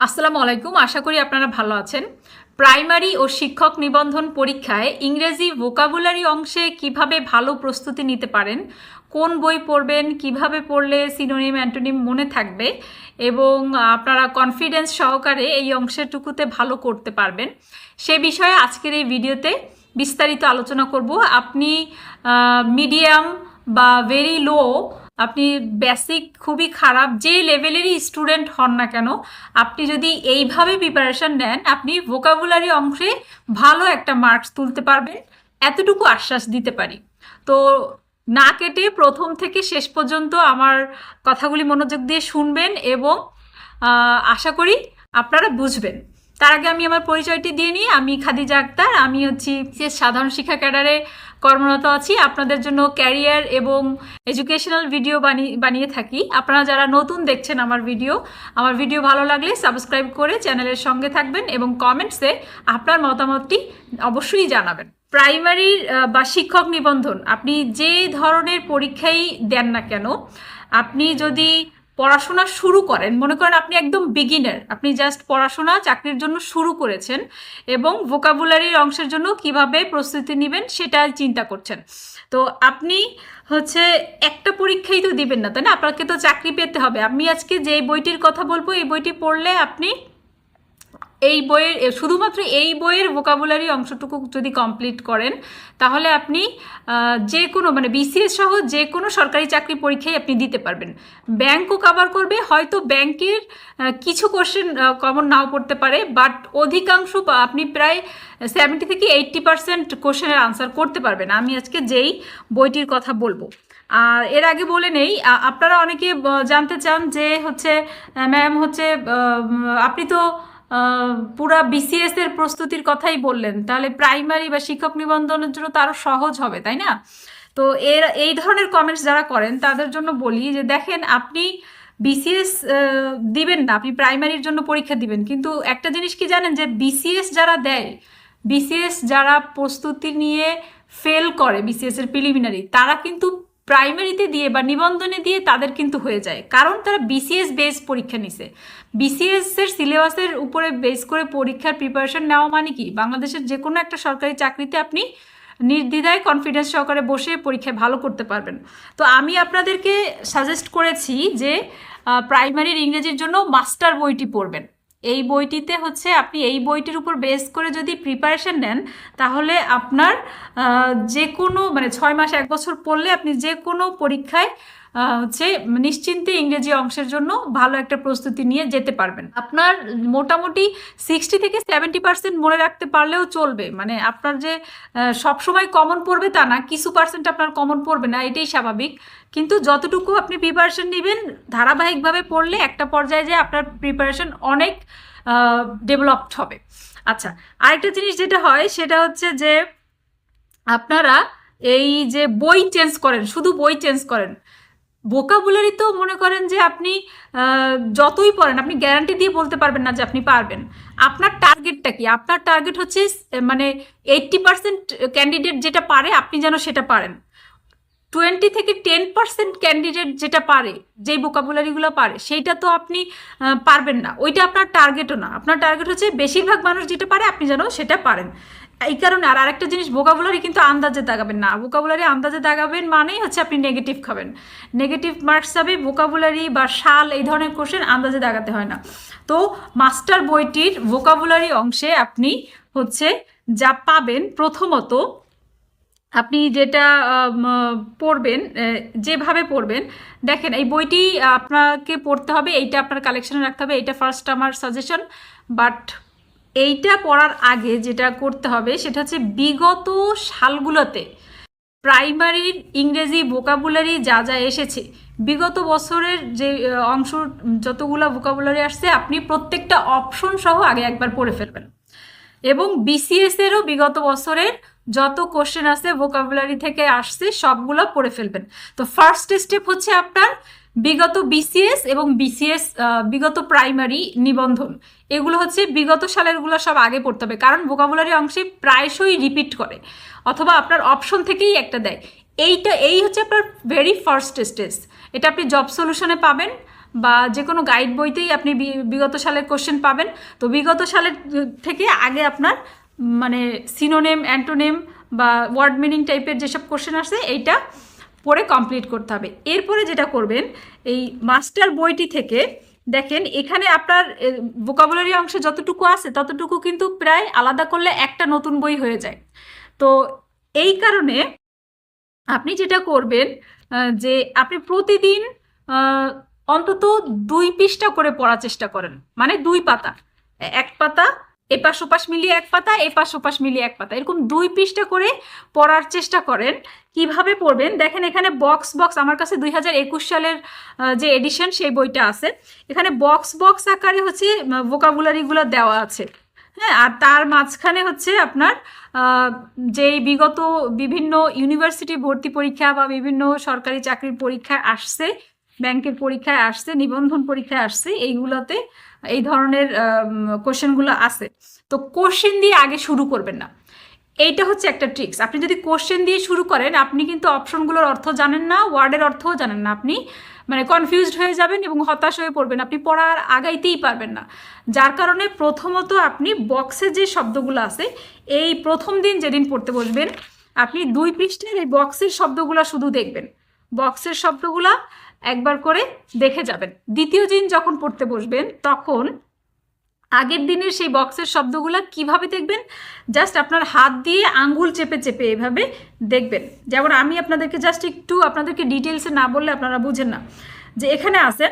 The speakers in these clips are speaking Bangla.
আসসালামু আলাইকুম, আশা করি আপনারা ভালো আছেন। প্রাইমারি ও শিক্ষক নিবন্ধন পরীক্ষায় ইংরেজি ভোকাবুলারি অংশে কীভাবে ভালো প্রস্তুতি নিতে পারেন, কোন বই পড়বেন, কীভাবে পড়লে সিনোনিম অ্যান্টোনিম মনে থাকবে এবং আপনারা কনফিডেন্স সহকারে এই অংশেরটুকুতে ভালো করতে পারবেন। সে বিষয়ে আজকের এই ভিডিওতে বিস্তারিত আলোচনা করব। আপনি মিডিয়াম বা ভেরি লো আপনি বেসিক খুবই খারাপ যে লেভেলেরই স্টুডেন্ট হন না কেন, আপনি যদি এইভাবে প্রিপারেশন নেন, আপনি ভোকাবুলারি অংশে ভালো একটা মার্কস তুলতে পারবেন, এতটুকু আশ্বাস দিতে পারি। তো না কেটে প্রথম থেকে শেষ পর্যন্ত আমার কথাগুলি মনোযোগ দিয়ে শুনবেন এবং আশা করি আপনারা বুঝবেন। তার আগে আমি আমার পরিচয়টি দিয়ে নিই। আমি খাদিজা আক্তার। আমি হচ্ছি সাধারণ শিক্ষা ক্যাডারে কর্মরত আছি। আপনাদের জন্য ক্যারিয়ার এবং এডুকেশনাল ভিডিও বানিয়ে বানিয়ে থাকি। আপনারা যারা নতুন দেখছেন আমার ভিডিও আমার ভিডিও ভালো লাগলে সাবস্ক্রাইব করে চ্যানেলের সঙ্গে থাকবেন এবং কমেন্টসে আপনার মতামতটি অবশ্যই জানাবেন। প্রাইমারির বা শিক্ষক নিবন্ধন, আপনি যে ধরনের পরীক্ষাই দেন না কেন, আপনি যদি পড়াশোনা শুরু করেন, মনে করেন আপনি একদম বিগিনার আপনি জাস্ট পড়াশোনা, চাকরির জন্য শুরু করেছেন এবং ভোকাবুলারির অংশের জন্য কীভাবে প্রস্তুতি নেবেন সেটা চিন্তা করছেন। তো আপনি হচ্ছে একটা পরীক্ষাই তো দিবেন না, তাই না? আপনাকে তো চাকরি পেতে হবে। আমি আজকে যে বইটির কথা বলব, এই বইটি পড়লে আপনি এই বইয়ের শুধুমাত্র এই বইয়ের ভোকাবুলারি অংশটুকু যদি কমপ্লিট করেন, তাহলে আপনি যে কোনো মানে বিসিএস সহ যে কোনো সরকারি চাকরি পরীক্ষায় আপনি দিতে পারবেন। ব্যাংকও কভার করবে, হয়তো ব্যাংকের কিছু কোশ্চেন কমন নাও পড়তে পারে বাট অধিকাংশ আপনি প্রায় সেভেন্টি থেকে এইট্টি পার্সেন্ট কোশ্চেনের আনসার করতে পারবেন। আমি আজকে যেই বইটির কথা বলব। আর এর আগে বলে নেই আপনারা অনেকে জানতে চান যে হচ্ছে ম্যাম হচ্ছে আপনি তো পুরা বিসিএস এর প্রস্তুতির কথাই বললেন। তাহলে প্রাইমারি বা শিক্ষক নিবন্ধনের জন্য তারও সহজ হবে, তাই না? তো এর, এই ধরনের কমেন্টস যারা করেন, তাদের জন্য বলি যে, দেখেন, আপনি বিসিএস দিবেন না, আপনি প্রাইমারির জন্য পরীক্ষা দিবেন। কিন্তু একটা জিনিস কি জানেন যে বিসিএস যারা দেয় বিসিএস যারা প্রস্তুতি নিয়ে ফেল করে বিসিএস এর প্রিলিমিনারি তারা কিন্তু প্রাইমারিতে দিয়ে বা নিবন্ধনে দিয়ে তাদের কিন্তু হয়ে যায়। কারণ তারা বিসিএস বেস পরীক্ষা নিছে। বিসিএস এর সিলেবাসের উপরে বেস করে পরীক্ষার প্রিপারেশন নেওয়া মানে কি? বাংলাদেশের যে কোনো একটা সরকারি চাকরিতে আপনি নির্দ্বিধায় কনফিডেন্স সহকারে বসে পরীক্ষায় ভালো করতে পারবেন। তো আমি আপনাদেরকে সাজেস্ট করেছি যে প্রাইমারির ইংরেজির জন্য মাস্টার বইটি পড়বেন। এই বইটিতে হচ্ছে আপনি এই বইটির উপর বেস করে যদি প্রিপারেশন নেন, তাহলে আপনার যে কোনো মানে ছয় মাস, এক বছর পড়লে আপনি যে কোনো পরীক্ষায় হচ্ছে নিশ্চিন্তে ইংরেজি অংশের জন্য ভালো একটা প্রস্তুতি নিয়ে যেতে পারবেন। আপনার মোটামুটি সিক্সটি থেকে সেভেন্টি পার্সেন্ট মনে রাখতে পারলেও চলবে। মানে আপনার যে সবসময় কমন পড়বে তা না, কিছু পার্সেন্ট আপনার কমন পড়বে না, এটাই স্বাভাবিক। কিন্তু যতটুকু আপনি প্রিপারেশন নেবেন, ধারাবাহিকভাবে পড়লে একটা পর্যায়ে যে আপনার প্রিপারেশন অনেক ডেভেলপড হবে। আচ্ছা আরেকটা জিনিস যেটা হয়, সেটা হচ্ছে যে, আপনারা এই যে বই চেঞ্জ করেন, শুধু বই চেঞ্জ করেন ভোকাবুলারি তো মনে করেন যে আপনি যতই পড়েন, আপনি গ্যারান্টি দিয়ে বলতে পারবেন না যে আপনি পারবেন। আপনার টার্গেটটা কি? আপনার টার্গেট হচ্ছে মানে এইট্টি পার্সেন্ট ক্যান্ডিডেট যেটা পারে, আপনি যেন সেটা পারেন। টোয়েন্টি থেকে টেন পার্সেন্ট ক্যান্ডিডেট যেটা পারে, যেই ভোকাবুলারিগুলো পারে, সেইটা তো আপনি পারবেন না। ওইটা আপনার টার্গেটও না। আপনার টার্গেট হচ্ছে বেশিরভাগ মানুষ যেটা পারে, আপনি যেন সেটা পারেন। এই কারণে আর আরেকটা জিনিস ভোকাবুলারি কিন্তু আন্দাজে দাগাবেন না। ভোকাবুলারি আন্দাজে দাগাবেন মানেই হচ্ছে আপনি নেগেটিভ খাবেন। নেগেটিভ মার্কস যাবে ভোকাবুলারি বা শাল এই ধরনের কোশ্চেন আন্দাজে দাগাতে হয় না। তো মাস্টার বইটির ভোকাবুলারি অংশে আপনি হচ্ছে যা পাবেন প্রথমত আপনি যেটা পড়বেন যেভাবে পড়বেন, দেখেন এই বইটি আপনাকে পড়তে হবে, এইটা আপনার কালেকশনে রাখতে হবে, এইটা ফার্স্ট আমার সাজেশন বাট এইটা পড়ার আগে যেটা করতে হবে সেটা হচ্ছে বিগত সালগুলোতে প্রাইমারির ইংরেজি ভোকাবুলারি যা যা এসেছে, বিগত বছরের যে অংশ, যতগুলো ভোকাবুলারি আসছে, আপনি প্রত্যেকটা অপশন সহ আগে একবার পড়ে ফেলবেন। এবং বিসিএস এরও বিগত বছরের যত কোশ্চেন আছে ভোকাবুলারি থেকে আসছে, সবগুলো পড়ে ফেলবেন। তো ফার্স্ট স্টেপ হচ্ছে আপনার বিগত বিসিএস এবং বিসিএস বিগত প্রাইমারি নিবন্ধন। এগুলো হচ্ছে বিগত সালেরগুলো সব আগে পড়তে হবে, কারণ ভোকাবুলারি অংশে প্রায়শই রিপিট করে, অথবা আপনার অপশন থেকেই একটা দেয়। এইটা, এই হচ্ছে আপনার ভেরি ফার্স্ট স্টেজ এটা আপনি জব সলিউশনে পাবেন, বা যে কোনো গাইড বইতেই আপনি বিগত সালের কোশ্চেন পাবেন। তো বিগত সালের থেকে আগে আপনার মানে সিনোনেম অ্যান্টোনেম বা ওয়ার্ড মিনিং টাইপের যেসব কোশ্চেন আসে, এইটা পড়ে কমপ্লিট করতে হবে। এরপরে যেটা করবেন, এই মাস্টার বইটি থেকে দেখেন, এখানে আপনার ভোকাবুলারি অংশে যতটুকু আছে, ততটুকু কিন্তু প্রায় আলাদা করলে একটা নতুন বই হয়ে যায়। তো এই কারণে আপনি যেটা করবেন যে আপনি প্রতিদিন অন্তত দুই পৃষ্ঠা করে পড়ার চেষ্টা করেন। মানে দুই পাতা। এক পাতা এপাশ ওপাশ মিলিয়ে এক পাতা, এপাশ ওপাশ মিলিয়ে এক পাতা। এরকম দুই পৃষ্ঠা করে পড়ার চেষ্টা করেন। কীভাবে পড়বেন? দেখেন এখানে বক্স বক্স আমার কাছে দুই হাজার একুশ সালের যে এডিশন সেই বইটা আছে। এখানে বক্স বক্স আকারে হচ্ছে ভোকাবুলারিগুলো দেওয়া আছে। হ্যাঁ আর তার মাঝখানে হচ্ছে আপনার যেই বিগত বিভিন্ন ইউনিভার্সিটি ভর্তি পরীক্ষা বা বিভিন্ন সরকারি চাকরির পরীক্ষায় আসছে ব্যাংকের পরীক্ষায় আসছে, নিবন্ধন পরীক্ষায় আসছে, এইগুলোতে এই ধরনের কোশ্চেনগুলো আছে। তো কোশ্চেন দিয়ে আগে শুরু করবেন না। এইটা হচ্ছে একটা ট্রিক্স আপনি যদি কোশ্চেন দিয়ে শুরু করেন, আপনি কিন্তু অপশনগুলোর অর্থ জানেন না ওয়ার্ডের অর্থও জানেন না। আপনি মানে কনফিউজড হয়ে যাবেন এবং হতাশ হয়ে পড়বেন। আপনি পড়ার আগাইতেই পারবেন না। যার কারণে প্রথমত আপনি বক্সে যে শব্দগুলো আছে, এই প্রথম দিন যেদিন পড়তে বসবেন, আপনি দুই পৃষ্ঠের এই বক্সের শব্দগুলো শুধু দেখবেন। বক্সের শব্দগুলা একবার করে দেখে যাবেন। দ্বিতীয় দিন যখন পড়তে বসবেন, তখন আগের দিনের সেই বক্সের শব্দগুলো কীভাবে দেখবেন? জাস্ট আপনার হাত দিয়ে আঙ্গুল চেপে চেপে এভাবে দেখবেন। যেমন আমি আপনাদেরকে জাস্ট একটু আপনাদেরকে ডিটেলসে না বললে আপনারা বুঝেন না। যে এখানে আছে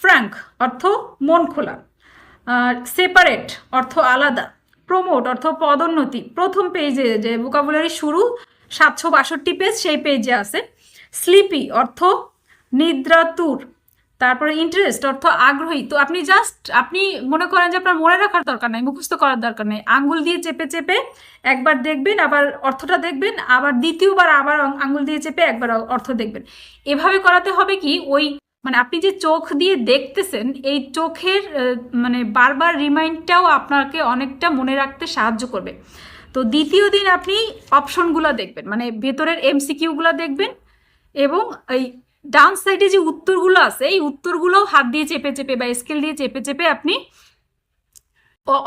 ফ্র্যাঙ্ক অর্থ মন খোলা সেপারেট অর্থ আলাদা প্রমোট অর্থ পদোন্নতি। প্রথম পেজে যে ভোকাবুলারি শুরু, সাতশো বাষট্টি পেজ সেই পেজে আছে। স্লিপি অর্থ নিদ্রাতুর তারপরে ইন্টারেস্ট অর্থ আগ্রহী। তো আপনি জাস্ট আপনি মনে করেন যে আপনার মনে রাখার দরকার নেই, মুখস্থ করার দরকার নেই। আঙ্গুল দিয়ে চেপে চেপে একবার দেখবেন, আবার অর্থটা দেখবেন, আবার দ্বিতীয়বার আবার আঙ্গুল দিয়ে চেপে একবার অর্থ দেখবেন। এভাবে করাতে হবে কি, ওই মানে আপনি যে চোখ দিয়ে দেখতেছেন, এই চোখের মানে বারবার রিমাইন্ডটাও আপনাকে অনেকটা মনে রাখতে সাহায্য করবে। তো দ্বিতীয় দিন আপনি অপশনগুলো দেখবেন মানে ভেতরের এমসিকিউগুলো দেখবেন এবং এই ডান সাইডে যে উত্তরগুলো আছে, এই উত্তরগুলোও হাত দিয়ে চেপে চেপে বা স্কেল দিয়ে চেপে চেপে আপনি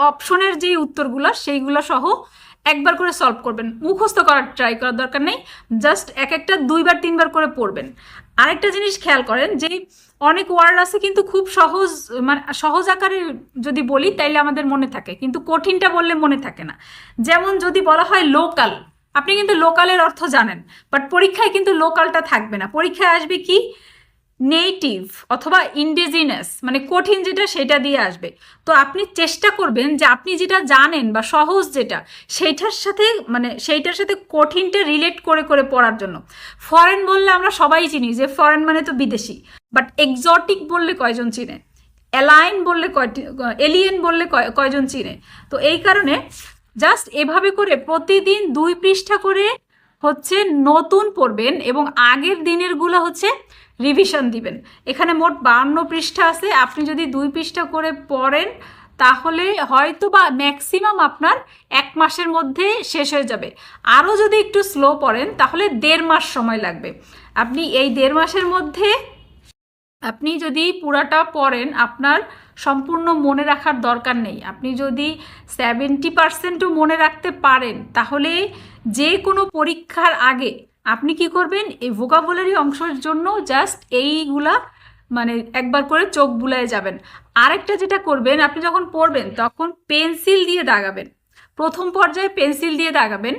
অপশনের যে উত্তরগুলো, সেইগুলো সহ একবার করে সলভ করবেন। মুখস্থ করার ট্রাই করার দরকার নেই জাস্ট এক একটা দুইবার, তিনবার করে পড়বেন। আরেকটা জিনিস খেয়াল করেন যে, অনেক ওয়ার্ড আছে কিন্তু খুব সহজ মানে সহজ আকারে যদি বলি, তাইলে আমাদের মনে থাকে। কিন্তু কঠিনটা বললে মনে থাকে না। যেমন যদি বলা হয় লোকাল আপনি কিন্তু লোকালের অর্থ জানেন বাট পরীক্ষায় কিন্তু লোকালটা থাকবে না। পরীক্ষায় আসবে কি? নেটিভ অথবা ইন্ডিজিনাস মানে কঠিন যেটা সেটা দিয়ে আসবে। তো আপনি চেষ্টা করবেন যে আপনি যেটা জানেন বা সহজ যেটা, সেইটার সাথে মানে সেইটার সাথে কঠিনটা রিলেট করে করে পড়ার জন্য। ফরেন বললে আমরা সবাই চিনি যে ফরেন মানে তো বিদেশি বাট এক্সটিক বললে কয়জন চিনে? অ্যালাইন বললে কয়টি এলিয়েন বললে কয়- কয়জন চিনে? তো এই কারণে জাস্ট এভাবে করে প্রতিদিন দুই পৃষ্ঠা করে হচ্ছে নতুন পড়বেন এবং আগের দিনেরগুলো হচ্ছে রিভিশন দিবেন। এখানে মোট বান্ন পৃষ্ঠা আছে। আপনি যদি দুই পৃষ্ঠা করে পড়েন, তাহলে হয়তো বা ম্যাক্সিমাম আপনার এক মাসের মধ্যে শেষ হয়ে যাবে। আরও যদি একটু স্লো পড়েন, তাহলে দেড় মাস সময় লাগবে। আপনি এই দেড় মাসের মধ্যে আপনি যদি পুরাটা পড়েন, আপনার সম্পূর্ণ মনে রাখার দরকার নেই। আপনি যদি সেভেন্টি পারসেন্টও মনে রাখতে পারেন, তাহলে যে কোনো পরীক্ষার আগে আপনি কি করবেন? এই ভোকাবুলারি অংশের জন্য জাস্ট এইগুলা মানে একবার করে চোখ বুলায় যাবেন। আরেকটা যেটা করবেন, আপনি যখন পড়বেন, তখন পেন্সিল দিয়ে দাগাবেন। প্রথম পর্যায়ে পেন্সিল দিয়ে দাগাবেন।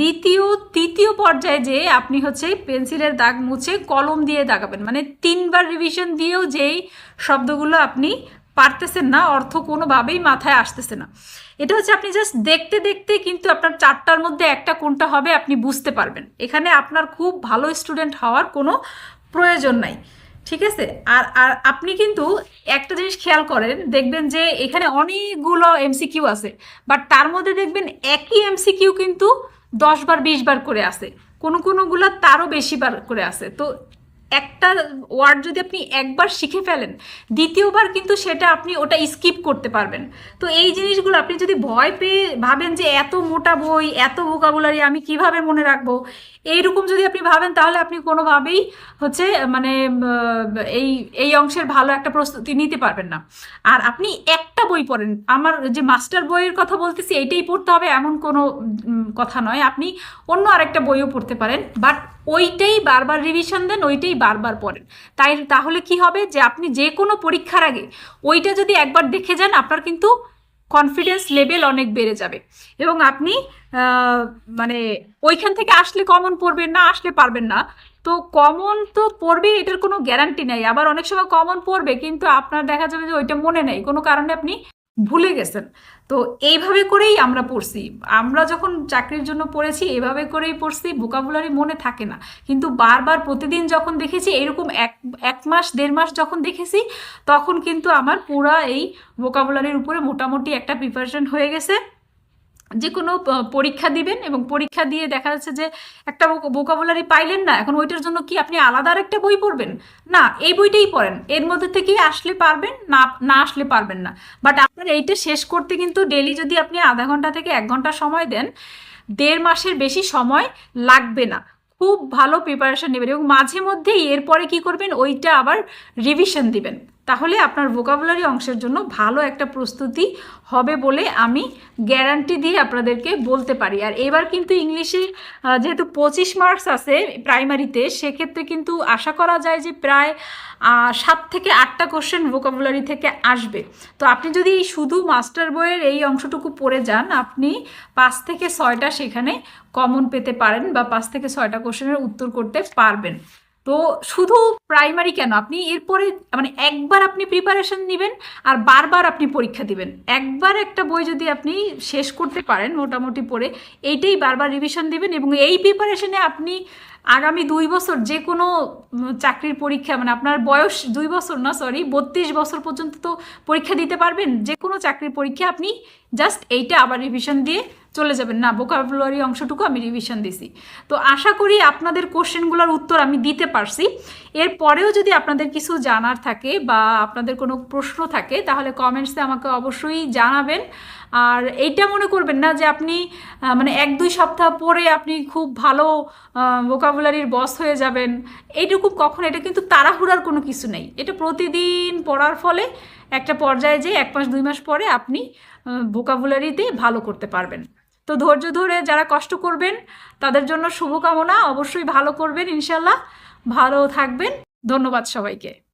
দ্বিতীয়, তৃতীয় পর্যায়ে যে আপনি হচ্ছে পেন্সিলের দাগ মুছে কলম দিয়ে দাগাবেন। মানে তিনবার রিভিশন দিয়েও যেই শব্দগুলো আপনি পারতেছেন না, অর্থ কোনোভাবেই মাথায় আসতেছে না। এটা হচ্ছে আপনি জাস্ট দেখতে দেখতে কিন্তু আপনার চারটার মধ্যে একটা কোনটা হবে আপনি বুঝতে পারবেন। এখানে আপনার খুব ভালো স্টুডেন্ট হওয়ার কোনো প্রয়োজন নাই। ঠিক আছে? আর আর আপনি কিন্তু একটা জিনিস খেয়াল করেন, দেখবেন যে এখানে অনেকগুলো এমসিকিউ আছে বাট তার মধ্যে দেখবেন একই এমসিকিউ কিন্তু দশ বার, বিশ বার করে আছে। কোনো, কোনোগুলো তারও বেশি বার করে আছে। তো একটা ওয়ার্ড যদি আপনি একবার শিখে ফেলেন, দ্বিতীয়বার কিন্তু সেটা আপনি ওটা স্কিপ করতে পারবেন। তো এই জিনিসগুলো আপনি যদি ভয় পেয়ে ভাবেন যে এত মোটা বই, এত ভোকাবুলারি আমি কীভাবে মনে রাখব, এইরকম যদি আপনি ভাবেন, তাহলে আপনি কোনোভাবেই হচ্ছে মানে এই এই অংশের ভালো একটা প্রস্তুতি নিতে পারবেন না। আর আপনি একটা বই পড়েন। আমার যে মাস্টার বইয়ের কথা বলতেছি, এইটাই পড়তে হবে, এমন কোনো কথা নয়। আপনি অন্য আরেকটা বইও পড়তে পারেন, বাট ওইটাই বারবার রিভিশন দেন, ওইটাই বারবার পড়েন। তাই, তাহলে কি হবে যে আপনি যে কোনো পরীক্ষার আগে ওইটা যদি একবার দেখে যান, আপনার কিন্তু কনফিডেন্স লেভেল অনেক বেড়ে যাবে। এবং আপনি মানে ওইখান থেকে আসলে কমন পড়বেন না, আসলে পারবেন না। তো কমন তো পড়বে, এটার কোনো গ্যারান্টি নাই। আবার অনেক সময় কমন পড়বে, কিন্তু আপনার দেখা যাবে যে ওইটা মনে নেই। কোনো কারণে আপনি ভুলে গেছেন। তো এইভাবে করেই আমরা পড়ছি। আমরা যখন চাকরির জন্য পড়েছি এভাবে করেই পড়ছি বোকাবুলারি মনে থাকে না। কিন্তু বারবার প্রতিদিন যখন দেখেছি, এরকম এক এক মাস, দেড় মাস যখন দেখেছি, তখন কিন্তু আমার পুরা এই ভোকাবুলারির উপরে মোটামুটি একটা প্রিপারেশন হয়ে গেছে। যে কোনো পরীক্ষা দিবেন এবং পরীক্ষা দিয়ে দেখা যাচ্ছে যে একটা ভোকাবুলারি পাইলেন না, এখন ওইটার জন্য কি আপনি আলাদা আর একটা বই পড়বেন? না, এই বইটাই পড়েন। এর মধ্যে থেকেই আসলে পারবেন, না না আসলে পারবেন না। বাট আপনার এইটা শেষ করতে কিন্তু ডেলি যদি আপনি আধা ঘণ্টা থেকে এক ঘণ্টা সময় দেন, দেড় মাসের বেশি সময় লাগবে না। খুব ভালো প্রিপারেশন নেবেন এবং মাঝে মধ্যেই এরপরে কি করবেন, ওইটা আবার রিভিশন দিবেন। তাহলে আপনার ভোকাবুলারি অংশের জন্য ভালো একটা প্রস্তুতি হবে বলে আমি গ্যারান্টি দিয়ে আপনাদেরকে বলতে পারি। আর এবার কিন্তু ইংলিশে যেহেতু পঁচিশ মার্কস আছে প্রাইমারিতে সেক্ষেত্রে কিন্তু আশা করা যায় যে প্রায় সাত থেকে আটটা কোশ্চেন ভোকাবুলারি থেকে আসবে। তো আপনি যদি শুধু মাস্টার বইয়ের এই অংশটুকু পড়ে যান, আপনি পাঁচ থেকে ছয়টা সেখানে কমন পেতে পারেন বা পাঁচ থেকে ছয়টা কোশ্চেনের উত্তর করতে পারবেন। তো শুধু প্রাইমারি কেন? আপনি এরপরে মানে একবার আপনি প্রিপারেশন নেবেন আর বারবার আপনি পরীক্ষা দিবেন। একবার একটা বই যদি আপনি শেষ করতে পারেন মোটামুটি পড়ে, এইটাই বারবার রিভিশন দিবেন এবং এই প্রিপারেশনে আপনি আগামী দুই বছর যে কোনো চাকরির পরীক্ষা মানে আপনার বয়স দুই বছর না সরি বত্রিশ বছর পর্যন্ত তো পরীক্ষা দিতে পারবেন। যে কোনো চাকরির পরীক্ষা আপনি জাস্ট এইটা আবার রিভিশন দিয়ে চলে যাবেন। না ভোকাবুলারি অংশটুকু আমি রিভিশন দিছি। তো আশা করি আপনাদের কোশ্চেনগুলোর উত্তর আমি দিতে পারছি। এরপরেও যদি আপনাদের কিছু জানার থাকে বা আপনাদের কোনো প্রশ্ন থাকে, তাহলে কমেন্টসে আমাকে অবশ্যই জানাবেন। আর এইটা মনে করবেন না যে আপনি মানে এক দুই সপ্তাহ পরে আপনি খুব ভালো ভোকাবুলারির বস হয়ে যাবেন। এইটুকু কখন, এটা কিন্তু তাড়াহুড়ার কোনো কিছু নেই। এটা প্রতিদিন পড়ার ফলে একটা পর্যায়ে যে এক মাস, দুই মাস পরে আপনি ভোকাবুলারিতে ভালো করতে পারবেন। তো ধৈর্য ধরে যারা কষ্ট করবেন, তাদের জন্য শুভকামনা। অবশ্যই ভালো করবেন, ইনশাল্লাহ। ভালো থাকবেন। ধন্যবাদ সবাইকে।